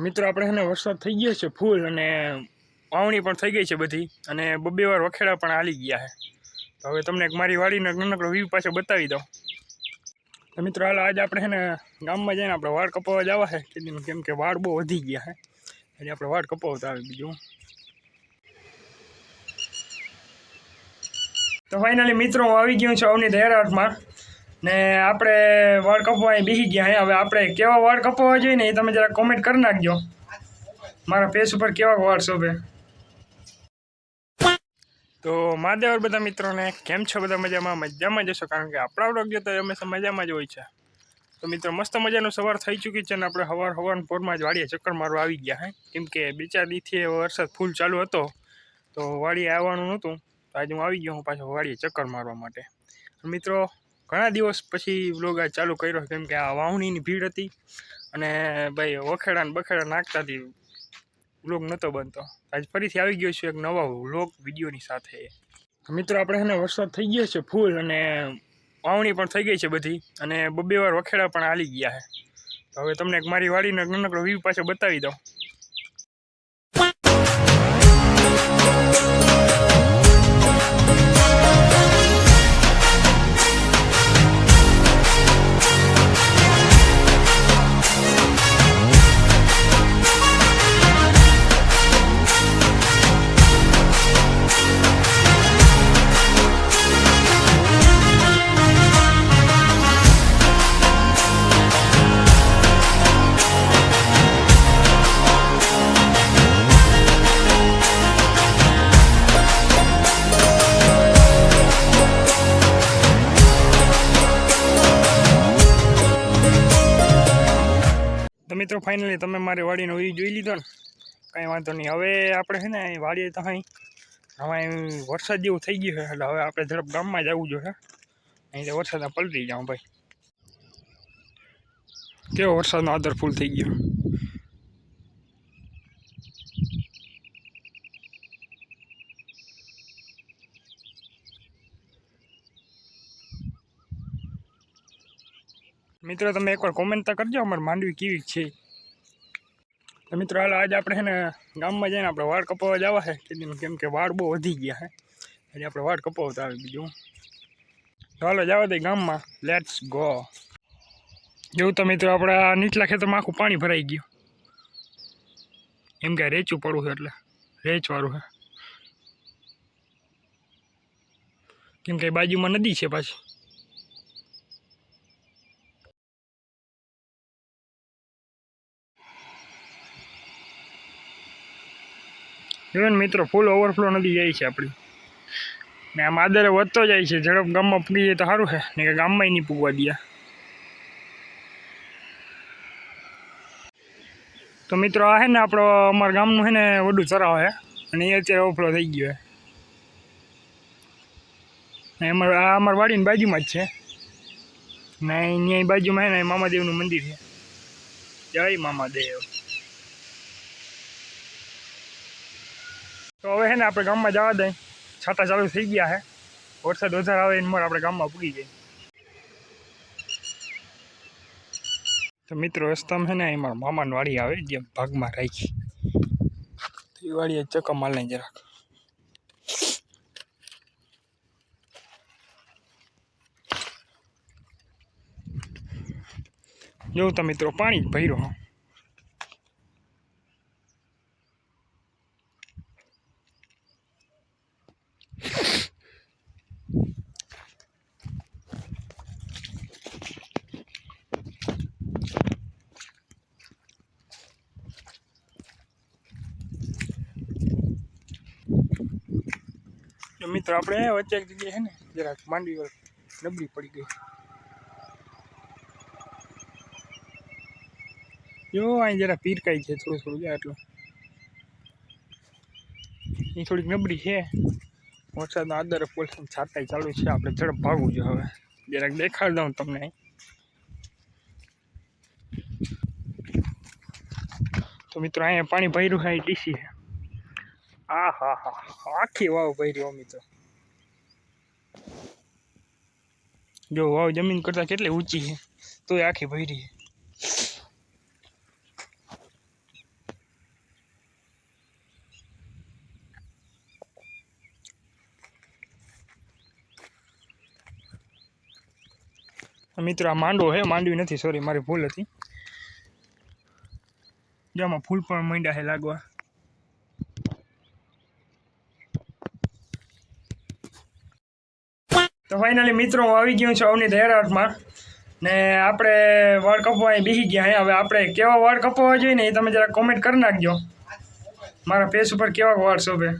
મિત્રો, આપણે છે વરસાદ થઈ ગયો છે, ફૂલ અને વાવણી પણ થઈ ગઈ છે બધી અને બબ્બે વાર વખેડા પણ હાલી ગયા છે. તો હવે તમને મારી વાડીનો નાનકડો વ્યૂ પાછો બતાવી દઉં. તો મિત્રો, હાલ આજે આપણે છે ને ગામમાં જઈને આપણે વાળ કપાવવા જવા છે. કેમ કે વાળ બહુ વધી ગયા છે. એટલે આપણે વાળ કપાવતા આવે બીજું. તો ફાઇનલી મિત્રો આવી ગયો છું અવની દહેરાટમાં ને આપણે વર્લ્ડ કપો અહીં બેસી ગયા હે. હવે આપણે કેવા કપ હોવો જોઈએ ને એ તમે જરા કોમેન્ટ કરી નાખજો. મારા પેજ ઉપર કેવા વર્ડ શોભે તો માદેવર બધા મિત્રોને, કેમ છો? બધા મજામાં? મજામાં જશો કારણ કે આપણા વ્લોગ તો હંમેશા મજામાં જ હોય છે. તો મિત્રો, મસ્ત મજાનું સવાર થઈ ચૂકી છે ને આપણે હવાર હવારના પોરમાં જ વાડીએ ચક્કર મારવા આવી ગયા હે. કેમ કે બે ચાર દીથી વરસાદ ફૂલ ચાલુ હતો. તો વાડીએ આવવાનું નહોતું. તો આજે હું આવી ગયો, હું પાછો વાડીએ ચક્કર મારવા માટે. મિત્રો ઘણા દિવસ પછી વ્લોગ આ ચાલુ કર્યો કેમ કે આ વાવણીની ભીડ હતી અને ભાઈ વખેડા ને બખેડા નાખતા હતી વ્લોગ નહોતો બનતો. આજ ફરીથી આવી ગયો છું એક નવા વ્લોગ વિડીયોની સાથે. મિત્રો, આપણે એને વરસાદ થઈ ગયો છે ફૂલ અને વાવણી પણ થઈ ગઈ છે બધી અને બબ્બે વાર વખેડા પણ હાલી ગયા છે. તો હવે તમને એક મારી વાડીનો નાનકડો વ્યૂ પાછો બતાવી દઉં. તો મિત્રો ફાઇનલી તમે મારી વાડીનો વ્યૂ જોઈ લીધો ને. કાંઈ વાંધો નહીં. હવે આપણે છે ને વાડીએ તો અહીં હવે વરસાદ જેવું થઈ ગયું છે. એટલે હવે આપણે ઝડપ ગામમાં જ આવવું જોઈએ. અહીં તો વરસાદમાં પલટી જાઉં ભાઈ. કેવો વરસાદનો આદર ફૂલ થઈ ગયો. મિત્રો, તમે એકવાર કોમેન્ટ તો કરજો, અમારે માંડવી કેવી છે. તો મિત્રો, હાલ આજે આપણે છે ને ગામમાં જઈને આપણે વાળ કપાવવા જવા છે. કેમ કેમ કે વાળ બહુ વધી ગયા છે. એટલે આપણે વાળ કપાવતા આવે બીજું. તો હાલો, જવા દે ગામમાં. લેટ્સ ગો જેવું તો મિત્રો, આપણા નીચલા ખેતરમાં આખું પાણી ભરાઈ ગયું. એમ કે રેચું પડવું છે એટલે. રેચવાળું છે. કેમ કે બાજુમાં નદી છે પાછી. જોયું મિત્રો ફૂલ ઓવરફ્લો નદી જાય છે આપણી. ને આમ આદરે વધતો જાય છે, ઝડપ ગામમાં પૂગી જાય તો સારું છે ને કે ગામમાં નહીં પૂગવા દે. તો મિત્રો, આ છે ને આપણો, અમારા ગામનું છે ને વડું ચરાવ છે, અને એ અત્યારે ઓવરફ્લો થઈ ગયો છે. અમારે, આ અમારા વાડીની બાજુમાં જ છે. ને અહીંયા બાજુમાં છે ને મામાદેવનું મંદિર છે. જય મામાદેવ. તો હવે છે ને આપણે ગામમાં જવા દઈએ છાતા ચાલુ થઈ ગયા છે વરસાદ વધારે આવે એને આપણે ગામમાં પૂગી જાય તો મિત્રો રસ્તામાં છે ને એ મારા મામાની વાડી આવે જે ભાગમાં રાખી. તો એ વાડીએ ચક્કા માલ નહીં જરાક. જોઉં તો મિત્રો, પાણી જ ભર્યું તો મિત્રો, આપણે વચ્ચે એક જગ્યાએ છે ને, જરાક માંડવી વર નબળી પડી ગઈ. જો, અહીં જરા પીરકાઈ છે થોડું થોડું જાય એટલું એ થોડીક નબળી છે. વરસાદનો આદર પોલસન છાતાઈ ચાલુ છે, આપણે ઝડપ ભાગવું જોઈએ હવે. જરાક દેખાડ દઉં તમને. તો મિત્રો, અહીંયા પાણી ભર્યું છે એ ડીસી છે. આ હા હા આખી વાવ ભર્યો અમી તો. જો વાવ જમીન કરતા કેટલી ઊંચી છે તો આખી ભરી છે. મિત્રો, આ માંડવો હે માંડવી નથી સોરી મારી ભૂલ હતી. જેમાં ફૂલ પણ મંડ્યા છે લાગવા. તો ફાઇનલી મિત્રો હું આવી ગયું છું અવની હેરાટમાં ને આપણે વર્લ્ડ કપો અહીં બીહી ગયા હે. હવે આપણે કેવા વર્લ્ડ કપ હોવા જોઈએ ને એ તમે જરા કોમેન્ટ કરી નાખજો. મારા પેજ ઉપર કેવા વર્ડ્સ શોભે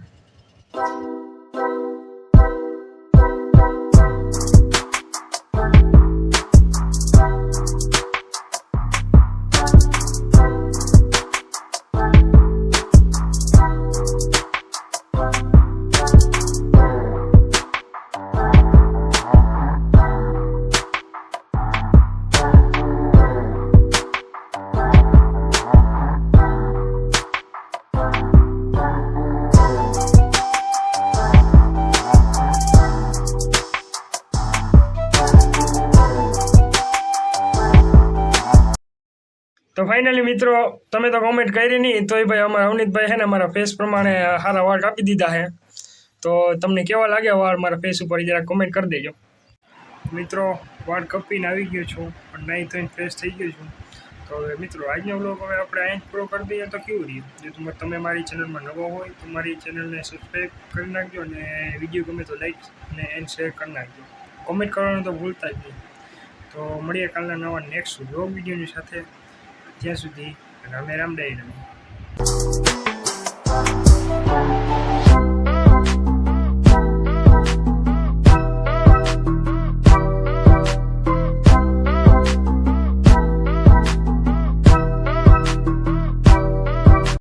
તો ફાઇનલી મિત્રો, તમે તો કોમેન્ટ કરી નહીં તો એ ભાઈ અમારા અવનીતભાઈ છે ને મારા ફેસ પ્રમાણે સારા વાળ કાપી દીધા છે. તો તમને કેવા લાગે વાળ મારા ફેસ ઉપર જરા કોમેન્ટ કરી દેજો. મિત્રો વાળ કપીને આવી ગયો છું, પણ નહીં થઈને ફ્રેશ થઈ ગયો છું. તો હવે મિત્રો, આજનો બ્લોગ હવે આપણે અહીં જ પૂરો કરી દઈએ તો કેવું રહ્યું? જો તમે તમે મારી ચેનલમાં નવો હોય, તો મારી ચેનલને સબસ્ક્રાઈબ કરી નાખજો અને વીડિયો ગમે તો લાઈક અને એન્ડ શેર કરી નાખજો. કોમેન્ટ કરવાનું તો ભૂલતા જ નહીં. તો મળીએ કાલના નવા નેક્સ્ટ બ્લોગ વિડીયોની સાથે. જ્યાં સુધી રામે રામ ડાઈ રમે